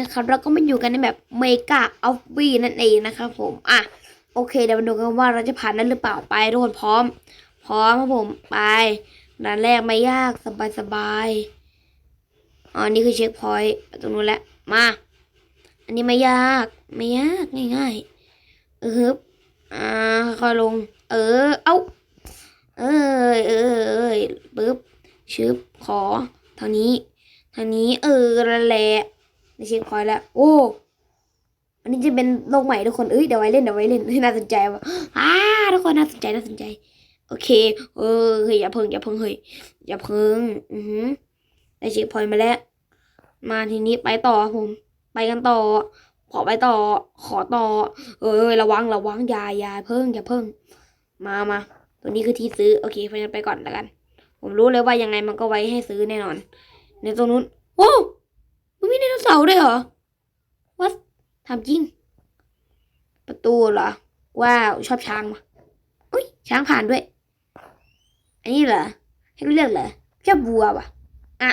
นะครับเราก็มาอยู่กันในแบบเมกาออฟวีนั่นเองนะครับผมอะโอเคเดี๋ยวมาดูกันว่าเราจะผ่านนั้นหรือเปล่าไปทุกคนพร้อม พร้อมครับผมไปด่านแรกไม่ยากสบายสบายอ๋อนี่คือเช็คพอยต์ตรงนู้นแหละมา อันนี้ไม่ยากไม่ยากง่ายๆเออฮึบอ่าค่อยลง เออเอ้าเอ้ยเอ้ยเอ้ยปึ๊บชึบขอทางนี้ ทางนี้ เออนั่นแหละในเช็คพอยต์ แล้ว โอ้อันนี้จะเป็นโลกใหม่ทุกคนเอ้ยเดี๋ยวไว้เล่นเดี๋ยวไว้เล่นน่าสนใจว่ะอ้าทุกคนน่าสนใจน่าสนใจ โอเค เออเฮ้ยอย่าเพิ่งอย่าเพิ่งเฮ้ยอย่าเพิ่งอือหือได้เช็คพอยต์มาแล้ว มาทีนี้ไปต่อผม ไปกันต่อ ขอไปต่อ ขอต่อ เออระวังระวังอย่าอย่าเพิ่งอย่าเพิ่ง มามาตัวนี้คือที่ซื้อโอเคไปไปก่อนแล้วกัน ผมรู้เลยว่ายังไงมันก็ไว้ให้ซื้อแน่นอน ในตรงนู้นโอ้มันมีไดโนเสาร์ด้วยเหรอ ทำจริง ประตูเหรอ ว้าว ชอบช้างมาอุ้ยช้างผ่านด้วย อันนี้เหรอ ให้เลือกเหรอชอบวัวว่ะ อะ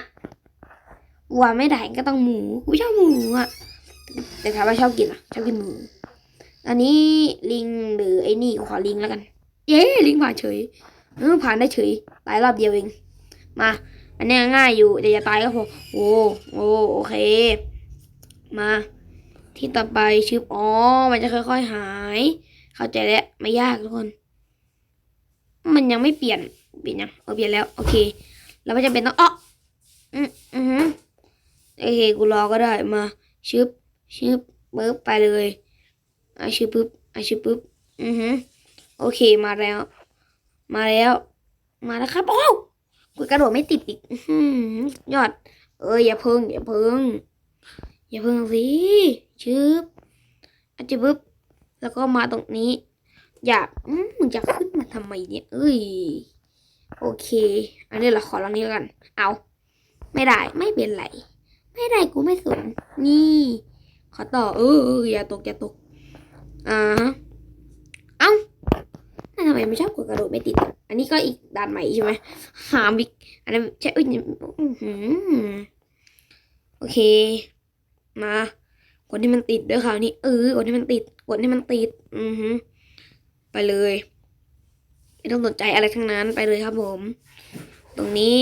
วัวไม่ได้ก็ต้องหมูกูชอบหมูอะ แต่ถามว่าชอบกินอะ ชอบกินหมู อันนี้ลิงหรือไอ้นี่ขอลิงแล้วกัน เย้ลิงผ่านเฉยเออผ่านได้เฉยตายรอบเดียวเอง มา อันนี้ง่ายอยู่แต่อย่าตายก็พอโอ้โอ้โอเค มา ที่ต่อไปชื่ออ๋อ มันจะค่อยๆหาย เข้าใจแล้วไม่ยากทุกคน มันยังไม่เปลี่ยน เปลี่ยนยังเออเปลี่ยนแล้ว โอเคแล้วไม่จำเป็นต้องอ๋ออืมอือหือโอเค กูรอก็ได้มาชึบชึบปึ๊บไปเลยอะชึบปึ๊บอะชึบปึ๊บอือหือโอเคมาแล้ว มาแล้ว มาแล้วครับโอ้กูกระโดดไม่ติดอีกอื้อหือยอด เอ้ยอย่าเพิ่งอย่าเพิ่งอย่าเพิ่งสิ ชึบอาจจะปึ๊บแล้วก็มาตรงนี้ อยาอืมมึงจะขึ้นมาทำไมเนี่ย เอ้ย โอเค อันนี้เราขอลองนี้แล้วกัน เอา ไม่ได้ไม่เป็นไร ไม่ได้กูไม่สน นี่ ขอต่อเออเอออย่าตกอย่าตก อ่าเอ้าทำไมไม่ชอบกดกระโดดไม่ติด อันนี้ก็อีกด่านใหม่ใช่ไหมหามอีกอันนั้นใช่เอ้ยอื้อหือโอเค มา กดที่มันติดด้วยคราวนี้เออกดที่มันติด กดที่มันติด อือหือไปเลยไม่ต้องสนใจอะไรทั้งนั้นไปเลยครับผม ตรงนี้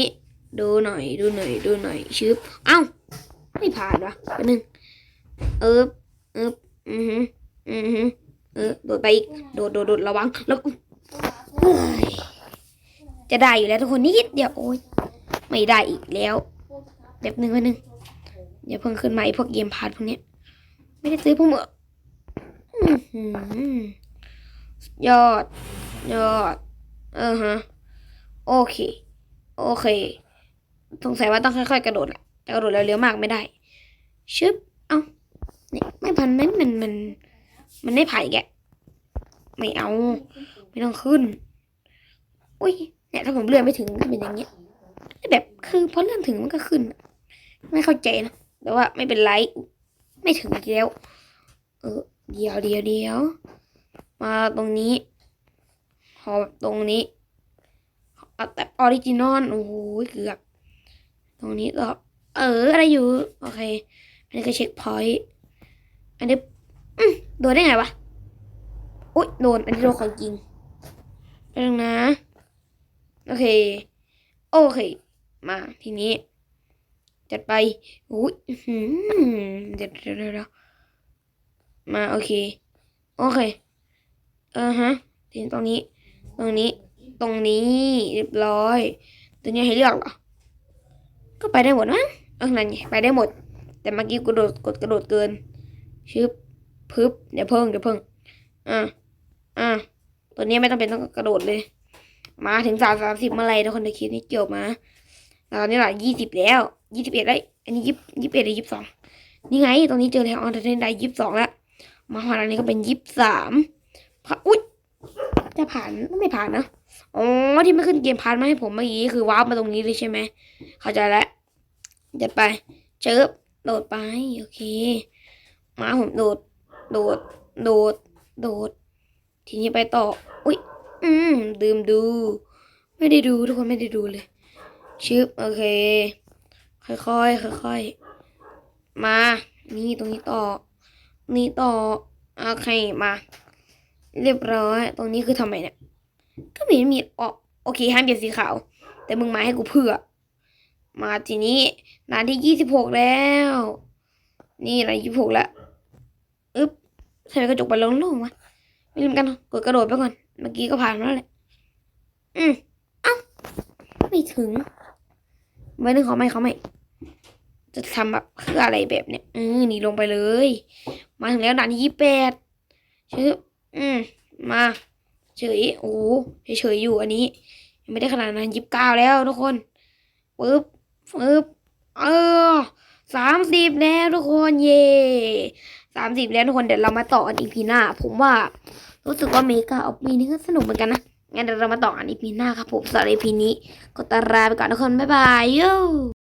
ดูหน่อย ดูหน่อย ดูหน่อยชึบเอ้าไม่ผ่านวะไปหนึ่งเอิบเอิบอือหืออือหือเออโดดไปอีกโดดโดดโดดระวังแล้วจะได้อยู่แล้วทุกคนนิดเดียวโอ้ยไม่ได้อีกแล้วแบบหนึ่งวันหนึ่งอย่าเพิ่งขึ้นมาไอ้พวกเกมพาร์ทพวกเนี้ย ไม่ได้ซื้อพวกมึงอื้อยอด ยอด เออฮะ โอเค โอเค สงสัยว่าต้องค่อยๆ กระโดดแหละกระโดดเร็วๆมากไม่ได้ ชึบ เอ้านี่ไม่พันมันมันมัน มันไม่ไผ่แกไม่เอา ไม่ต้องขึ้น อุ้ย เนี่ยถ้าผมเลื่อนไม่ถึงก็เป็นอย่างเงี้ย แบบคือพอเลื่อนถึงมันก็ขึ้น ไม่เข้าใจนะ แต่ว่าไม่เป็นไร ไม่ถึงอีกแล้วเออ เดี๋ยวเดี๋ยวเดี๋ยว มาตรงนี้หอบตรงนี้เอาแต่ออริจินอล โอ้โห เกือบ ตรงนี้ก็เออ อะไรอยู่ โอเค อันนี้ก็เช็คพอยต์ อันนี้โดนได้ไงวะ อุ๊ย โดน อันนี้โดนของจริงไปตรงนะ โอเค โอเค มาทีนี้ จัดไปอุ๊ยเดี๋ยวเดี๋ยวเดี๋ยวมาโอเค โอเคเออฮะทีนี้ตรงนี้ ตรงนี้ ตรงนี้เรียบร้อยตัวนี้ให้เลือกเหรอ ก็ไปได้หมดมั้งเออนั่นไงไปได้หมด แต่เมื่อกี้กูโดดกดกระโดดเกินชึบพึบเดี๋ยวเพิ่งเดี๋ยวเพิ่งอ่าอ่าตัวนี้ไม่ต้องเป็นต้องกระโดดเลย มาถึงสามสามสิบเมื่อไรทุกคนในคลิปนี้เกี่ยวมา ตอนนี้หละยี่สิบแล้วยี่สิบเอ็ดได้อันนี้ยี่ยี่สิบเอ็ดหรือยี่สิบสองนี่ไงตรงนี้เจอแล้วออนเทนได้ยี่สิบสองแล้วมาหออันนี้ก็เป็นยี่สิบสามผ่านอุ้ยจะผ่านไม่ผ่านนะอ๋อที่ไม่ขึ้นเกมพาร์ทมาให้ผมเมื่อกี้คือว้าร์ปมาตรงนี้เลยใช่ไหมเข้าใจแล้วเดี๋ยวไปเจิบโดดไปโอเค มาผมโดด โดด โดด โดด ทีนี้ไปต่อ อุ้ยอืมดื่มดู ไม่ได้ดูทุกคนไม่ได้ดูเลย ชึบโอเค ค่อยๆค่อยๆมา นี่ตรงนี้ต่อ นี่ต่อโอเคมา เรียบร้อย ตรงนี้คือทำไมเนี่ย ก็ม่เห็นมีอ๋อโอเคห้ามเปลี่ยนสีขาว แต่มึงมาให้กูเพื่อ มาทีนี้นานที่ยี่สิบหกแล้ว นี่นานยี่สิบหกแล้วอึ๊บทำไมกระจกไปลงๆวะไม่รู้เหมือนกันกดกระโดดไปก่อน เมื่อกี้ก็ผ่านแล้วแหละอืมเอ้า ไม่ถึง ไว้นึงเขาไม่เขาไม่ จะทำแบบเพื่ออะไรแบบเนี้ยอืมนี่ลงไปเลย มาถึงแล้วด่านที่ยี่แปดชื่ออืมมาเฉยโอ้เฉยๆอยู่อันนี้ยังไม่ได้ขนาดนั้นยี่สิบเก้าแล้วทุกคนปึ๊บปึ๊บเออสามสิบแล้วทุกคนเย่สามสิบแล้วทุกคนเดี๋ยวเรามาต่อกันอีพีหน้า ผมว่ารู้สึกว่าเมกาออฟมีนี่ก็สนุกเหมือนกันนะ งั้นเดี๋ยวเรามาต่อกันอีพีหน้าครับผมสำหรับอีพีนี้ก็ตาลาไปก่อนทุกคนบ๊ายบายยู